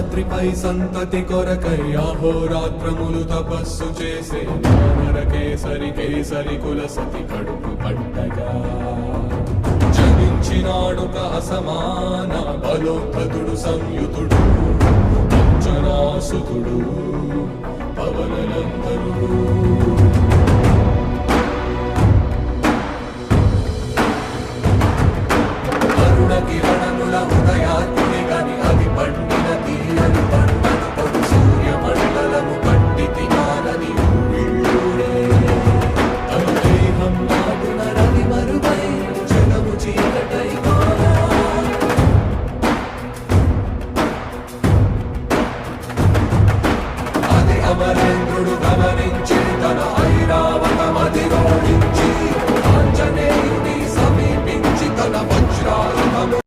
రాత్రిపై సంతతి కొరకై అహోరాత్రములు తపస్సు చేసే నరకేసరి కేసరి కుల సతి కడుపు పట్టగా. జనించినాడుక అసమాన బలోద్ధతుడు సంయుతుడు అంచనాసుతుడు అమరేంద్రుడు గమనించి తన ఐరావతమతి రోడించి ఆంజనేయుని సమీపించి తన వజ్రాయుధము